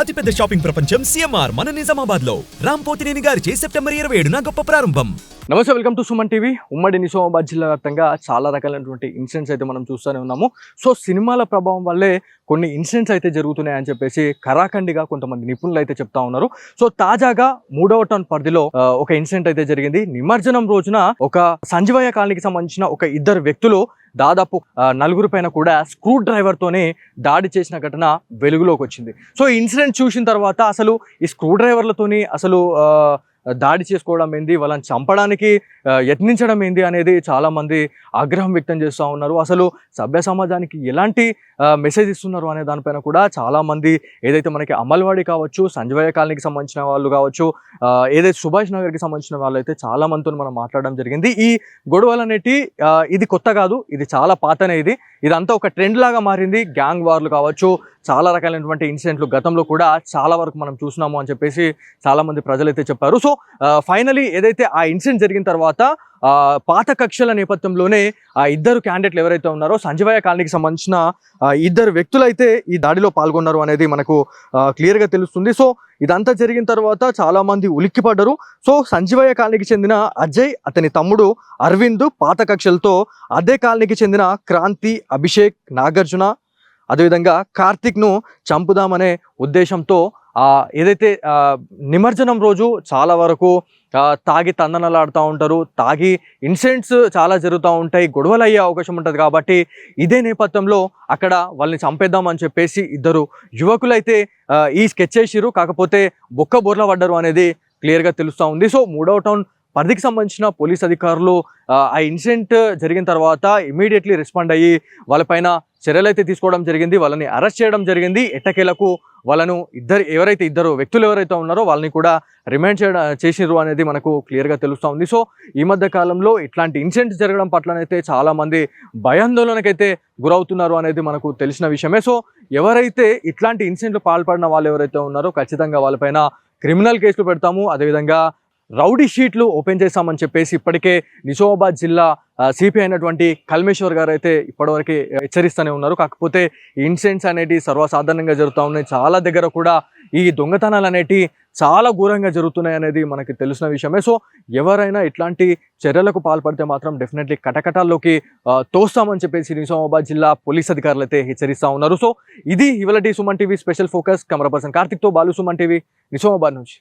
అతిపెద్ద షాపింగ్ ప్రపంచం సిఎంఆర్ మన నిజామాబాద్లో రామ్ పోతినేని గారిచే సెప్టెంబర్ ఇరవై ఏడున గొప్ప ప్రారంభం. నమస్తే వెల్కమ్ టు సుమన్ టీవీ. ఉమ్మడి నిజామాబాద్ జిల్లా వ్యాప్తంగా చాలా రకాలైనటువంటి ఇన్సిడెంట్స్ అయితే మనం చూస్తూనే ఉన్నాము. సో సినిమాల ప్రభావం వల్లే కొన్ని ఇన్సిడెంట్స్ అయితే జరుగుతున్నాయని చెప్పేసి కరాఖండిగా కొంతమంది నిపుణులు అయితే చెప్తా ఉన్నారు. సో తాజాగా మూడవ టౌన్ పరిధిలో ఒక ఇన్సిడెంట్ అయితే జరిగింది. నిమజ్జనం రోజున ఒక సంజీవయ్య కాలనీకి సంబంధించిన ఒక ఇద్దరు వ్యక్తులు దాదాపు నలుగురు పైన కూడా స్క్రూ డ్రైవర్ తోనే దాడి చేసిన ఘటన వెలుగులోకి వచ్చింది. సో ఈ ఇన్సిడెంట్ చూసిన తర్వాత అసలు ఈ స్క్రూ డ్రైవర్లతోని అసలు దాడి చేసుకోవడం ఏంది? వాళ్ళని చంపడానికి యత్నించడం ఏంది అనేది చాలామంది ఆగ్రహం వ్యక్తం చేస్తూ ఉన్నారు. అసలు సభ్య సమాజానికి ఎలాంటి మెసేజ్ ఇస్తున్నారు అనే దానిపైన కూడా చాలా మంది ఏదైతే మనకి అమల్వాడి కావచ్చు సంజయ్ కాలనీకి సంబంధించిన వాళ్ళు కావచ్చు ఏదైతే సుభాష్ నగర్కి సంబంధించిన వాళ్ళు అయితే చాలామందితో మనం మాట్లాడడం జరిగింది. ఈ గొడవలు అనేటి ఇది కొత్త కాదు ఇది చాలా పాతనే ఇది. ఇదంతా ఒక ట్రెండ్ లాగా మారింది. గ్యాంగ్ వార్లు కావచ్చు చాలా రకాలైనటువంటి ఇన్సిడెంట్లు గతంలో కూడా చాలా వరకు మనం చూసినాము అని చెప్పేసి చాలా మంది ప్రజలైతే చెప్పారు. సో ఫైనలీ ఏదైతే ఆ ఇన్సిడెంట్ జరిగిన తర్వాత పాత కక్షల నేపథ్యంలోనే ఆ ఇద్దరు క్యాండిడేట్లు ఎవరైతే ఉన్నారో సంజీవయ్య కాలనీకి సంబంధించిన ఇద్దరు వ్యక్తులైతే ఈ దాడిలో పాల్గొన్నారు అనేది మనకు క్లియర్గా తెలుస్తుంది. సో ఇదంతా జరిగిన తర్వాత చాలామంది ఉలిక్కిపడ్డారు. సో సంజీవయ్య కాలనీకి చెందిన అజయ్ అతని తమ్ముడు అరవింద్ పాత కక్షలతో అదే కాలనీకి చెందిన క్రాంతి అభిషేక్ నాగార్జున అదేవిధంగా కార్తిక్ను చంపుదామనే ఉద్దేశంతో ఏదైతే నిమజ్జనం రోజు చాలా వరకు తాగి తందనలాడుతూ ఉంటారు. తాగి ఇన్సిడెంట్స్ చాలా జరుగుతూ ఉంటాయి. గొడవలు అయ్యే అవకాశం ఉంటుంది కాబట్టి ఇదే నేపథ్యంలో అక్కడ వాళ్ళని చంపేద్దామని చెప్పేసి ఇద్దరు యువకులైతే ఈ స్కెచ్ చేసిరు కాకపోతే బొక్క బోర్ల పడ్డారు అనేది క్లియర్గా తెలుస్తూ ఉంది. సో మూడవ టౌన్ పరిధికి సంబంధించిన పోలీస్ అధికారులు ఆ, ఇన్సిడెంట్ జరిగిన తర్వాత ఇమీడియట్లీ రెస్పాండ్ అయ్యి వాళ్ళపైన చర్యలు అయితే తీసుకోవడం జరిగింది. వాళ్ళని అరెస్ట్ చేయడం జరిగింది. ఎట్టకేలకు వాళ్ళను ఇద్దరు ఎవరైతే ఇద్దరు వ్యక్తులు ఎవరైతే ఉన్నారో వాళ్ళని కూడా రిమైండ్ చేయడం చేసినారు అనేది మనకు క్లియర్గా తెలుస్తూ ఉంది సో ఈ మధ్య కాలంలో ఇట్లాంటి ఇన్సిడెంట్స్ జరగడం పట్లనైతే చాలామంది భయాందోళనకైతే గురవుతున్నారు అనేది మనకు తెలిసిన విషయమే. సో ఎవరైతే ఇట్లాంటి ఇన్సిడెంట్లు పాల్పడిన వాళ్ళు ఎవరైతే ఉన్నారో ఖచ్చితంగా వాళ్ళపైన క్రిమినల్ కేసులు పెడతాము. అదేవిధంగా రౌడీ షీట్లు ఓపెన్ చేశామని చెప్పేసి ఇప్పటికే నిజామాబాద్ జిల్లా సిపి అయినటువంటి కల్మేశ్వర్ గారు అయితే ఇప్పటివరకు హెచ్చరిస్తూనే ఉన్నారు. కాకపోతే ఈ ఇన్సిడెంట్స్ అనేటివి సర్వసాధారణంగా జరుగుతూ ఉన్నాయి. చాలా దగ్గర కూడా ఈ దొంగతనాలు అనేటివి చాలా ఘోరంగా జరుగుతున్నాయి అనేది మనకి తెలిసిన విషయమే. సో ఎవరైనా ఇట్లాంటి చర్యలకు పాల్పడితే మాత్రం డెఫినెట్లీ కటకటాల్లోకి తోస్తామని చెప్పేసి నిజామాబాద్ జిల్లా పోలీస్ అధికారులు అయితే హెచ్చరిస్తూ ఉన్నారు. సో ఇది ఇవాళ Suman TV special focus. Camera person కార్తిక్తో Balu Suman TV Nizamabad నుంచి.